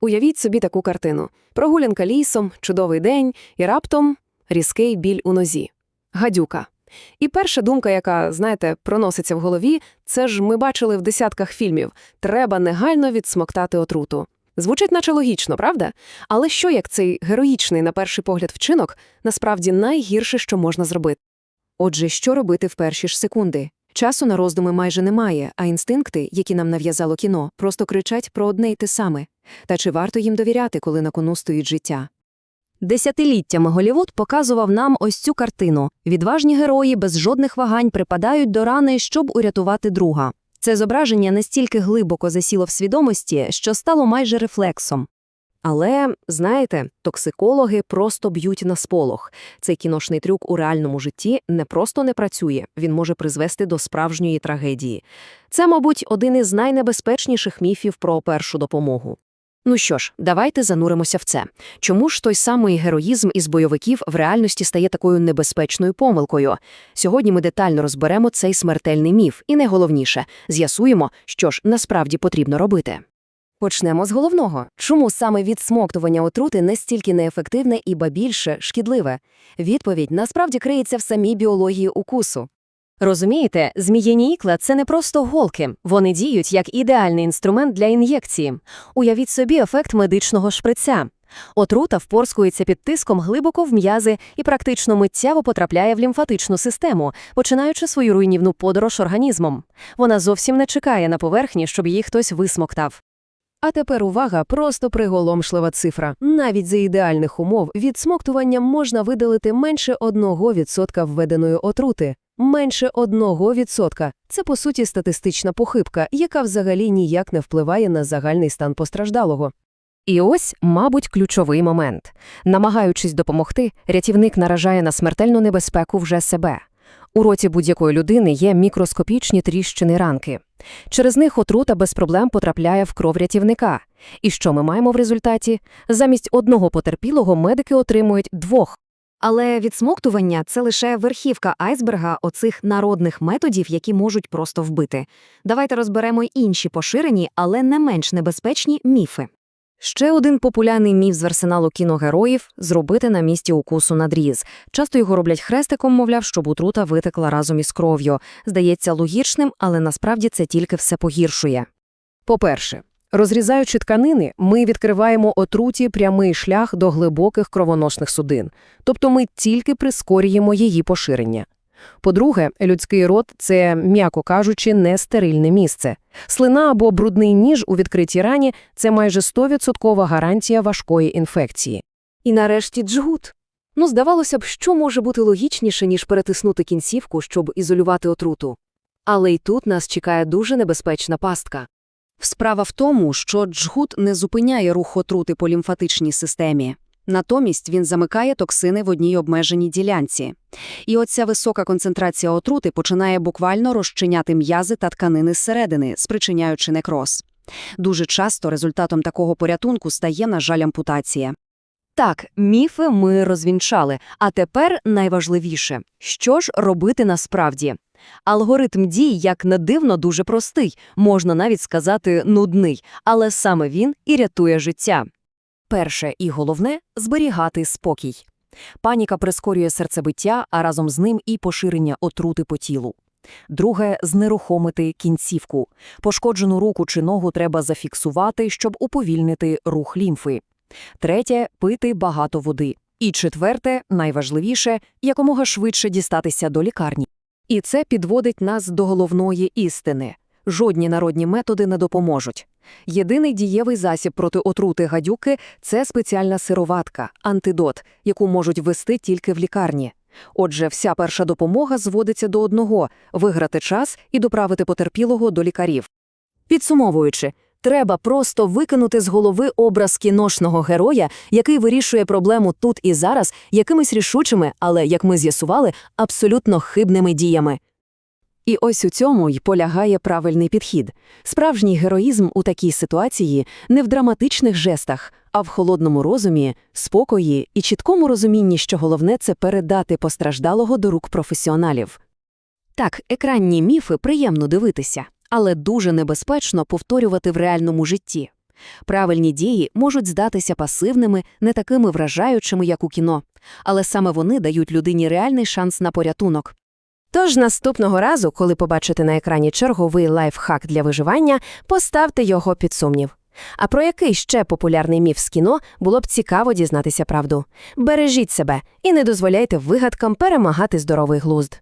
Уявіть собі таку картину: прогулянка лісом, чудовий день, і раптом різкий біль у нозі. Гадюка. І перша думка, яка, знаєте, проноситься в голові, це ж ми бачили в десятках фільмів треба негайно відсмоктати отруту. Звучить наче логічно, правда? Але що як цей героїчний, на перший погляд, вчинок насправді найгірше, що можна зробити? Отже, що робити в перші ж секунди? Часу на роздуми майже немає, а інстинкти, які нам нав'язало кіно, просто кричать про одне й те саме. Та чи варто їм довіряти, коли на кону стоїть життя? Десятиліттями Голівуд показував нам ось цю картину. Відважні герої без жодних вагань припадають до рани, щоб урятувати друга. Це зображення настільки глибоко засіло в свідомості, що стало майже рефлексом. Але, знаєте, токсикологи просто б'ють на сполох. Цей кіношний трюк у реальному житті не просто не працює, він може призвести до справжньої трагедії. Це, мабуть, один із найнебезпечніших міфів про першу допомогу. Ну що ж, давайте зануримося в це. Чому ж той самий героїзм із бойовиків в реальності стає такою небезпечною помилкою? Сьогодні ми детально розберемо цей смертельний міф, і найголовніше з'ясуємо, що ж насправді потрібно робити. Почнемо з головного. Чому саме відсмоктування отрути настільки неефективне і ба більше шкідливе? Відповідь насправді криється в самій біології укусу. Розумієте, зміїні ікла – це не просто голки. Вони діють як ідеальний інструмент для ін'єкції. Уявіть собі ефект медичного шприця. Отрута впорскується під тиском глибоко в м'язи і практично миттєво потрапляє в лімфатичну систему, починаючи свою руйнівну подорож організмом. Вона зовсім не чекає на поверхні, щоб її хтось висмоктав. А тепер увага, просто приголомшлива цифра. Навіть за ідеальних умов відсмоктуванням можна видалити менше 1% введеної отрути. Менше 1%. Це, по суті, статистична похибка, яка взагалі ніяк не впливає на загальний стан постраждалого. І ось, мабуть, ключовий момент. Намагаючись допомогти, рятівник наражає на смертельну небезпеку вже себе. У роті будь-якої людини є мікроскопічні тріщини ранки. Через них отрута без проблем потрапляє в кров рятівника. І що ми маємо в результаті? Замість одного потерпілого медики отримують двох. Але відсмоктування – це лише верхівка айсберга оцих народних методів, які можуть просто вбити. Давайте розберемо й інші поширені, але не менш небезпечні міфи. Ще один популярний міф з арсеналу кіногероїв – зробити на місці укусу надріз. Часто його роблять хрестиком, мовляв, щоб отрута витекла разом із кров'ю. Здається логічним, але насправді це тільки все погіршує. По-перше, розрізаючи тканини, ми відкриваємо отруті прямий шлях до глибоких кровоносних судин, тобто ми тільки прискорюємо її поширення. По-друге, людський рот – це, м'яко кажучи, не стерильне місце. Слина або брудний ніж у відкритій рані – це майже 100% гарантія важкої інфекції. І нарешті джгут. Ну, здавалося б, що може бути логічніше, ніж перетиснути кінцівку, щоб ізолювати отруту. Але й тут нас чекає дуже небезпечна пастка. Справа в тому, що джгут не зупиняє рух отрути по лімфатичній системі. Натомість він замикає токсини в одній обмеженій ділянці. І оця висока концентрація отрути починає буквально розчиняти м'язи та тканини зсередини, спричиняючи некроз. Дуже часто результатом такого порятунку стає, на жаль, ампутація. Так, міфи ми розвінчали, а тепер найважливіше – що ж робити насправді? Алгоритм дій, як не дивно, дуже простий, можна навіть сказати нудний, але саме він і рятує життя. Перше і головне – зберігати спокій. Паніка прискорює серцебиття, а разом з ним і поширення отрути по тілу. Друге – знерухомити кінцівку. Пошкоджену руку чи ногу треба зафіксувати, щоб уповільнити рух лімфи. Третє – пити багато води. І четверте, найважливіше – якомога швидше дістатися до лікарні. І це підводить нас до головної істини. Жодні народні методи не допоможуть. Єдиний дієвий засіб проти отрути гадюки – це спеціальна сироватка, антидот, яку можуть ввести тільки в лікарні. Отже, вся перша допомога зводиться до одного – виграти час і доправити потерпілого до лікарів. Підсумовуючи, треба просто викинути з голови образ кіношного героя, який вирішує проблему тут і зараз якимись рішучими, але, як ми з'ясували, абсолютно хибними діями. І ось у цьому й полягає правильний підхід. Справжній героїзм у такій ситуації не в драматичних жестах, а в холодному розумі, спокої і чіткому розумінні, що головне це передати постраждалого до рук професіоналів. Так, екранні міфи приємно дивитися, але дуже небезпечно повторювати в реальному житті. Правильні дії можуть здатися пасивними, не такими вражаючими, як у кіно, але саме вони дають людині реальний шанс на порятунок. Тож наступного разу, коли побачите на екрані черговий лайфхак для виживання, поставте його під сумнів. А про який ще популярний міф з кіно було б цікаво дізнатися правду. Бережіть себе і не дозволяйте вигадкам перемагати здоровий глузд.